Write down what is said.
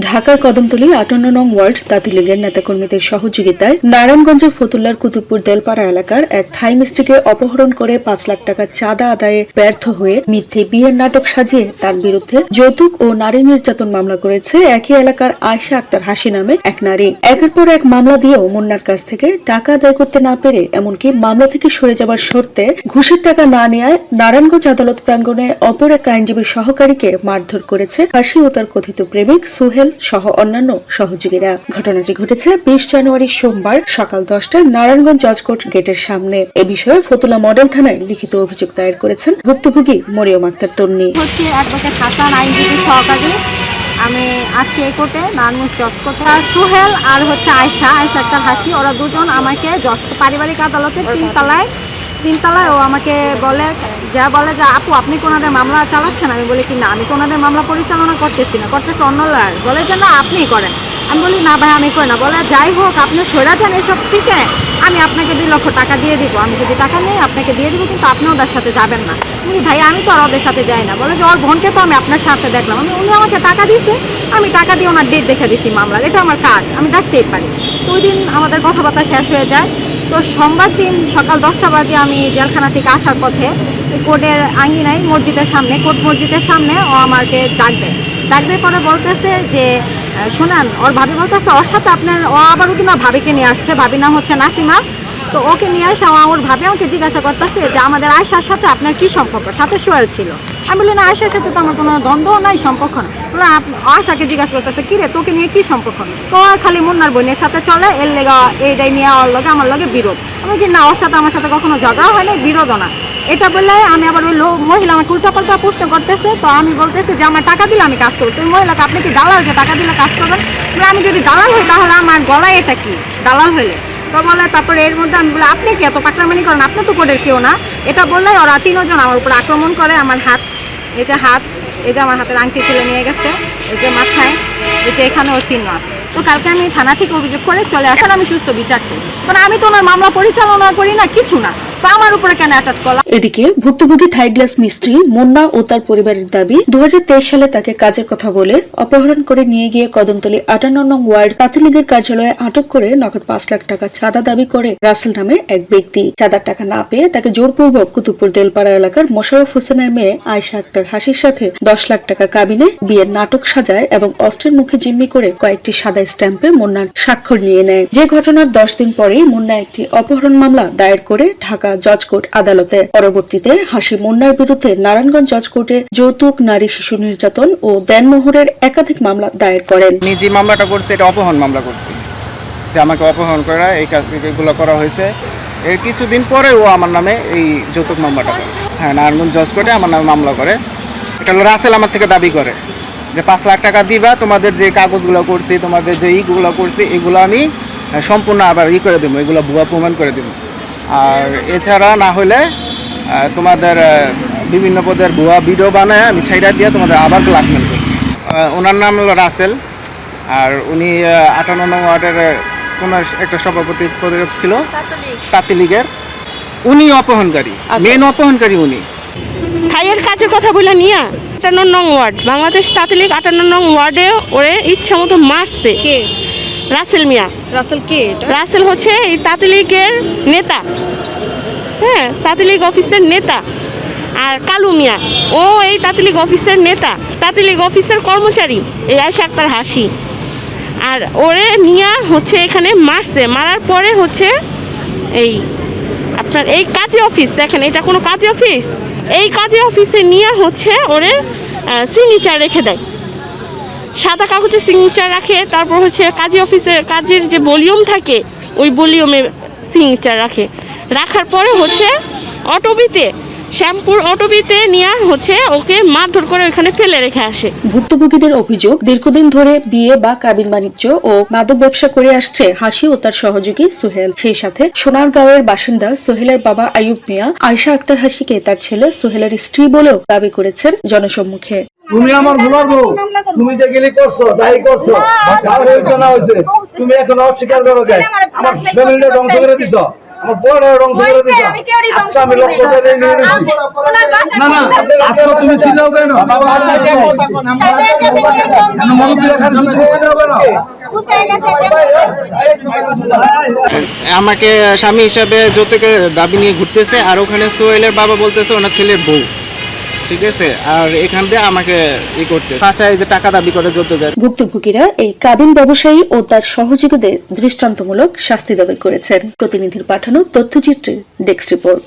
ঢাকার কদমতলী আটান্ন নং ওয়ার্ড তাঁতিলিগের নেতাকর্মীদের সহযোগিতায় নারায়ণগঞ্জের ফতুল্লার কুতুবপুর দেলপাড়া এলাকার এক থাই মিস্ত্রিকে অপহরণ করে পাঁচ লাখ টাকা চাঁদা আদায়ে ব্যর্থ হয়ে মিথ্যে বিয়ের নাটক সাজিয়ে তার বিরুদ্ধে যৌতুক ও নারী নির্যাতন মামলা করেছে একই এলাকার আয়শা আক্তার হাসি নামে এক নারী। একের পর এক মামলা দিয়েও মুন্নার কাছ থেকে টাকা আদায় করতে না পেরে এমনকি মামলা থেকে সরে যাবার শর্তে ঘুষের টাকা না নেয় নারায়ণগঞ্জ আদালত প্রাঙ্গণে অপর এক আইনজীবীর সহকারীকে মারধর করেছে হাসি ও তার কথিত প্রেমিক সুহেল সহ অন্যান্য সহযোগীরা। ঘটনাটি ঘটেছে বিশ জানুয়ারি সোমবার সকাল দশটায় নারায়ণগঞ্জ জজকোর্ট গেটের সামনে। এ বিষয়ে ফতুল্লা মডেল থানায় লিখিত অভিযোগ দায়ের করেছেন ভুক্তভোগী মরিয়ম আক্তার তন্নি। আমি আছি এই কোর্টে নানমুস জজ কোর্টে আর সোহেল আর হচ্ছে আয়শা আয়শা একটা হাসি, ওরা দুজন আমাকে জজ পারিবারিক আদালতে তিনতলায় তিনতলায় ও আমাকে বলে, যা বলে যে, আপু, আপনি কোনাদের মামলা চালাচ্ছেন? আমি বলি, কি না, আমি কোনাদের মামলা পরিচালনা করতেছি না, করতেছি অন্য লয়ার। বলে যে, না, আপনিই করেন। আমি বলি, না ভাই, আমি করি না। বলে, যাই হোক, আপনি সরে যান এসব থেকে, আমি আপনাকে দুই লক্ষ টাকা দিয়ে দিব। আমি যদি টাকা নেই, আপনাকে দিয়ে দিব, কিন্তু আপনি ওদের সাথে যাবেন না। উনি, ভাই, আমি তো আর ওদের সাথে যাই না। বলে যে, ওর বোনকে তো আমি আপনার সাথে দেখলাম। আমি, উনি আমাকে টাকা দিয়েছে, আমি টাকা দিয়ে ওনার ডেট দেখে দিছি মামলার। এটা আমার কাজ, আমি দেখতেই পারি। তো ওই দিন আমাদের কথাবার্তা শেষ হয়ে যায়। তো সোমবার দিন সকাল দশটা বাজে আমি জেলখানা থেকে আসার পথে কোর্টের আঙ্গিনায় মসজিদের সামনে, কোর্ট মসজিদের সামনে ও আমাকে ডাক দেয়। ডাক দিয়ে পরে বলতেছে যে শোনান, ওর ভাবি বলতেছে, ওর সাথে আপনার, ও আবার ওদিন ভাবিকে নিয়ে আসছে। ভাবি নাম হচ্ছে নাসিমা। তো ওকে নিয়ে আসা ওর ভাবি আমাকে জিজ্ঞাসা করতেছে যে আমাদের আয়সার সাথে আপনার কি সম্পর্ক? সাথে সোয়েল ছিল। আমি বলি, না আয়সার সাথে তো আমার কোনো দ্বন্দ্ব নাই, সম্পর্ক না বলে আয়সাকে জিজ্ঞাসা করতেছে, কি রে, তোকে নিয়ে কি সম্পর্ক? তো খালি মুন্নার বোনের সাথে চলে, এর লেগা এইটাই নিয়ে ওর লগে, আমার লগে বিরোধ। আমি কি না, ওর সাথে আমার সাথে কখনো ঝগড়া হয় না বিরোধও না। এটা বললে আমি আবার ওই মহিলা আমাকে উল্টা পাল্টা প্রশ্ন করতেছে, তো আমি বলতেছি যে, আমার টাকা দিলে আমি কাজ করব। তো ওই মহিলাকে, আপনি কি দালালকে টাকা দিলে কাজ করবেন? আমি যদি দালাল হই, তাহলে আমার গলায় এটা কি? দালাল হইলে। তো বলে, তারপরে এর মধ্যে আমি বলে, আপনি কি? এত পাকড়ামানি করেন? আপনি তো কোডের কেউ না? এটা বললে ওরা তিনজন আমার উপর আক্রমণ করে, আমার হাত, এই যে হাত, এই যে আমার হাতের আংটি তুলে নিয়ে গেছে, এই যে মাথায়, এই যে এখানেও চিহ্ন আছে। তো কালকে আমি থানা থেকে অভিযোগ করে চলে আসার, আমি সুস্থ বিচার চাই। কারণ আমি তো ওনার মামলা পরিচালনা করি না, কিছু না। আমার উপরে কেন অ্যাটাচ করলাম? এদিকে ভুক্তভোগী থাই গ্লাস মিস্ত্রি মুন্না ও তার পরিবারের দাবি দু সালে তাকে কাজের কথা বলে অপহরণ করে নিয়ে গিয়ে আটান্ন নং ওয়ার্ড পাতিলিগের কার্যালয়ে আটক করে নগদ পাঁচ লাখ টাকা চাঁদা দাবি করে রাসেল এক ব্যক্তি। চাঁদার টাকা না পেয়ে তাকে জোরপূর্বক দেলপাড়া এলাকার মোশারফ হোসেনের মেয়ে আয়শা আক্তার হাসির সাথে দশ লাখ টাকা কাবিনে বিয়ের নাটক সাজায় এবং অস্ত্রের মুখে জিম্মি করে কয়েকটি সাদা স্ট্যাম্পে মুন্নার স্বাক্ষর নিয়ে নেয়। যে ঘটনার দশ দিন পরেই মুন্না একটি অপহরণ মামলা দায়ের করে ঢাকা জজ কোর্ট আদালতে। পরবর্তীতে হাসি মুন্নার বিরুদ্ধে নারায়ণগঞ্জ জজ কোর্টে যৌতুক, নারী শিশু নির্যাতন ও দেনমোহরের একাধিক মামলা দায়ের করেন। যে মামলাটা করছে, এটা অপহরণ মামলা করছে। যে আমাকে অপহরণ করা, এই কাজ, এগুলো করা হয়েছে। এর কিছুদিন পরে ও আমার নামে এই যৌতুক মামলাটা করে। হ্যাঁ নারায়ণগঞ্জ জজ কোর্টে আমার নামে মামলা করে। এটা হলো রাসেল আমার থেকে দাবি করে যে পাঁচ লাখ টাকা দিবা, তোমাদের যে কাগজগুলো করছি, তোমাদের যে ইগুলো করছি, এগুলো আমি সম্পূর্ণ আবার ই করে দেবো, এগুলো ভুয়া প্রমাণ করে দেবো। আর এছাড়া না হলে তোমাদের বিভিন্ন পদের ভুয়া ভিডিও বানায় আমি ছাইরা দিয়ে তোমাদের আবার ব্ল্যাকমেল করছি ওনার নাম হলো রাসেল। আর উনি আটান্ন নং ওয়ার্ডের কোনো একটা সভাপতি পদে ছিল। তাঁতি লীগের উনি অপহরণকারী। মেন অপহরণকারী উনি। থাইয়ের কাজের কথা বলে নিয়া আটান্ন নং ওয়ার্ড। বাংলাদেশ তাঁতলিক আটান্ন নং ওয়ার্ডে ওরে ইচ্ছা মতো মারছে। কে? রাসেল মিয়া। রাসেল কে এটা? রাসেল হচ্ছে এই তাঁতলিগের নেতা। হ্যাঁ তাঁতলিগ অফিসের নেতা। আর কালু মিয়া ও এই তাঁতলিগ অফিসের নেতা। তাঁতলিগ অফিসের কর্মচারী এই আয়সা আক্তার হাসি। আর ওরে নিয়া হচ্ছে এখানে মারছে। মারার পরে হচ্ছে এই আপনার এই কাজী অফিস দেখেন এটা কোনো কাজী অফিস? এই কাজী অফিসে নিয়ে হচ্ছে ওরে সিগনেচার রেখে দেয়। সাদা কাগজে সিগনেচার রাখে, তারপর হচ্ছে কাজী অফিসে কাজের যে ভলিউম থাকে, ওই ভলিউমে সিগনেচার রাখে। রাখার পরে হচ্ছে অটোবিতে, শ্যাম্পুর অটোবিতে নিয়ে হচ্ছে ওকে মারধর করে ওখানে ফেলে রেখে আসে। ভুক্তভোগীদের অভিযোগ, দীর্ঘদিন ধরে বিয়ে বা কাবিন বাণিজ্য ও মাদক ব্যবসা করে আসছে হাসি ও তার সহযোগী সোহেল। সেই সাথে সোনারগাঁওয়ের বাসিন্দা সোহেলের বাবা আয়ুব মিয়া, আয়শা আক্তার হাসিকে তার ছেলে সোহেলের স্ত্রী বলেও দাবি করেছেন জনসম্মুখে। তুমি আমার ভুলার বউ তুমি যে গেলি করছ যাই করছ যা হয়েছে না হয়েছে তুমি এখন অস্বীকার করো কেন আমার ফ্যামিলিটা ধ্বংস করে দিছ আমার বড় করে আজকে আমি করি নিয়ে নিয়েছি না না আজকে তুমি ছিলাও কেন। মনে। আমাকে স্বামী হিসাবে যৌতুকের দাবি নিয়ে ঘুরতেছে আর ওখানে সোহেলের বাবা বলতেছে ওনার ছেলের বউ ঠিক আছে? আর এখান দিয়ে আমাকে ই করতে। ভাষায় যে টাকা দাবি করে যৌতুকের। ভুক্তভোগীরা এই কাবিন ব্যবসায়ী ও তার সহযোগীদের দৃষ্টান্তমূলক শাস্তি দাবি করেছেন। প্রতিনিধির পাঠানো তথ্যচিত্রে ডেস্ক রিপোর্ট।